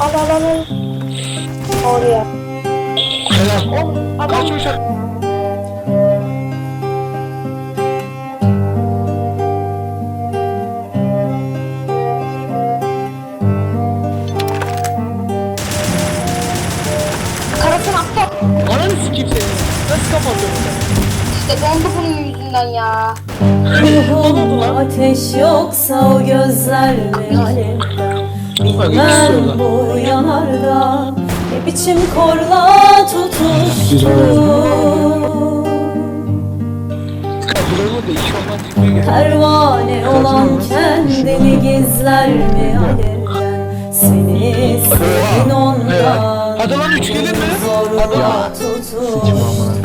Al al. Oraya. Helal. Kaç uçak? Kapatıyorsun? İşte dondu bunun yüzünden ya. Ruhumda ateş yoksa o gözler mi alevden Bilmem bu yanarda ne biçim korla tutuştu. Pervane olan kendini gizler mi alevden Seni sevin ondan Hadi lan üç gelir mi? Tutuştu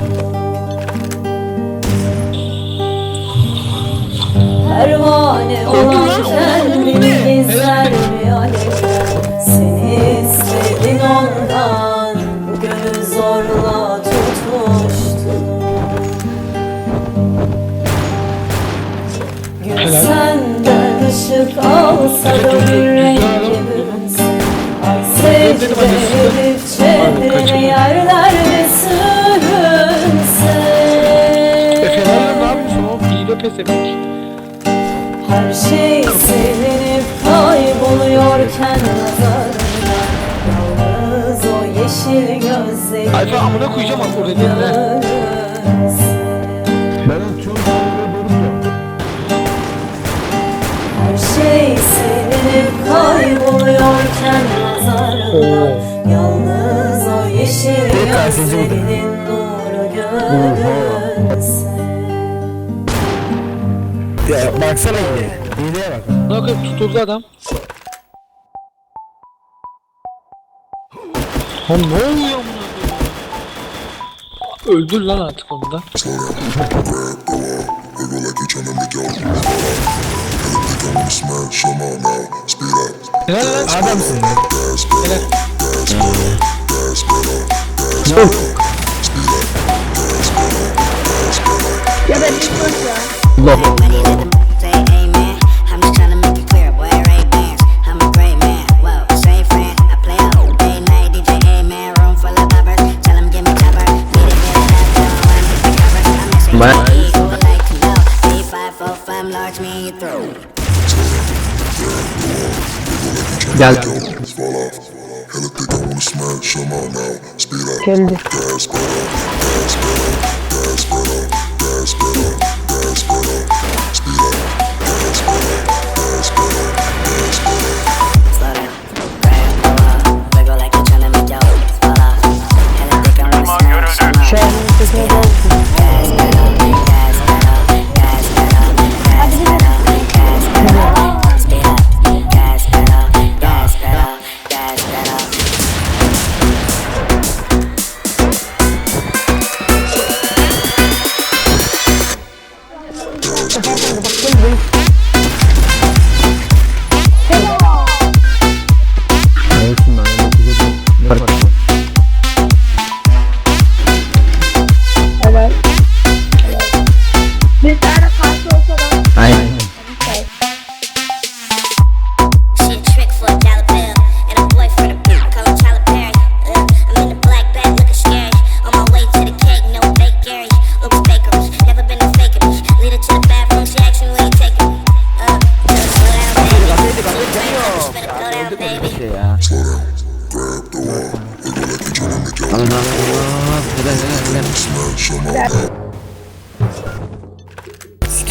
Pervane olan lan, kendini gizler mi alevden Seni istedin ondan Bu gönül zorla tutmuştu Gün senden ışık alsa da bir rengi bürünse Ay secde edip çevrene yerler ve sürünse. Efe'lerle ne yapıyorsun? Hile pes etmek. Her şey silinip kayboluyorken nazarında Yalnız o yeşil gözleri Alfa amına koyacağım artık orada dinle. Her şey silinip kayboluyorken nazarında Yalnız o yeşil gözlerinin nuru görünse Ya baksana yine. Hileye bak. Koyayım tutuldu adam. Ha ne oluyor koyayım? Öldür lan artık onu da. Slow down. Grab the wall. Wiggle like you're trying to make Gel. Fall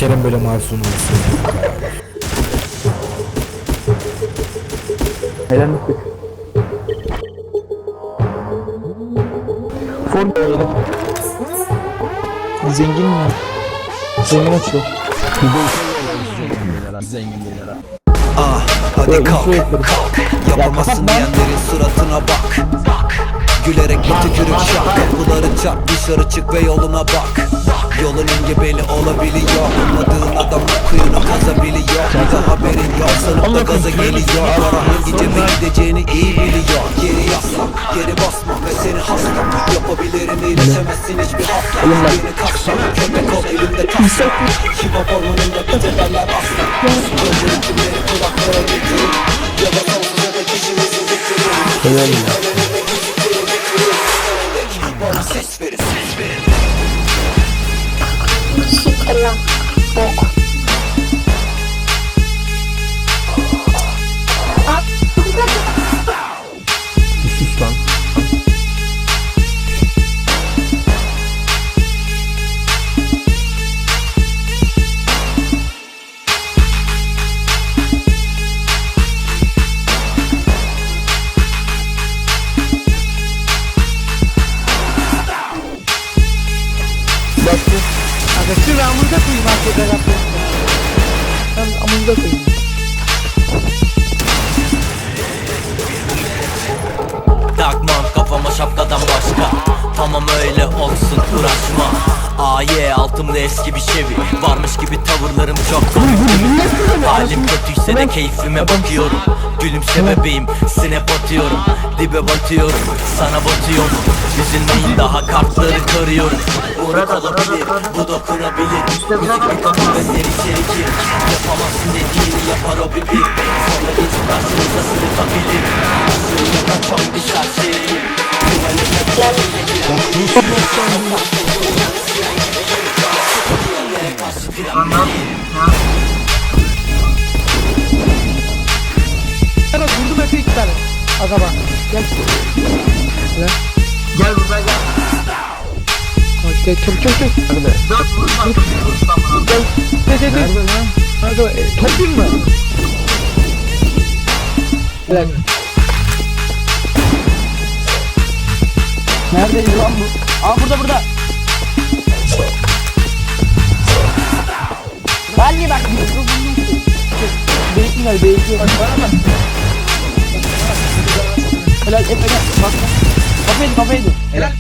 Sikerim böyle masum olsun. Helal mi? Form Zengin mi? Zengin açıyor. Ah hadi kalk kalk Yapamazsın diyenlerin suratına bak Gülerek bir tükürük şak Kapıları dışarı çık ve yoluna bak. Yolun engebeli olabiliyor. Olmadığın adam kuyunu kazabiliyor. Bir de haberin yok sanıp da gaza geliyor. Para hangi cebe gideceğini iyi biliyor. Geri yaslan geri basma ve seni hasta Yapabilirim. İyileşemezsin hiçbir hafta. Beni kasma köpek ol elimde tasla Hip hop ormanında bitirirler asla. Gözlerin kimleri kulaklara getirin Ya da sonsuz ya da kişimizi bitirin Bana Fuck. Da koyayım arkada yapayım. Ben amını da koyayım. Takmam kafama şapkadan başka Tamam öyle olsun uğraşma Aye altımda eski bir Chevy. Varmış gibi tavırlarım çok Halim kötüyse de keyfime bakıyorum. Gülümse bebeğim snap atıyorum. Dibe batıyorum sana batıyorum. Üzülmeyin daha kartları karıyorum Burak olabilir bu dokunabilir Müzik bir kapı ve seni çekir Yapamazsın dediğini yapar o bir bir. Sonra geçip karşınıza sırıtabilir. Aslında çok bir serseri Sana vurdum Efe iki tane. Aga. Gel. Gel. Gel buraya gel. Gel çabuk çabuk çabuk. Nerede? Gel. Gel gel gel. Nerede lan? Aga e, toplayayım mı? Dakika. Neredeydi lan bu? Aa burada burada. Beykin gel beykin. Helal Efe gel. Bak. Kafaydı kafaydı. Helal.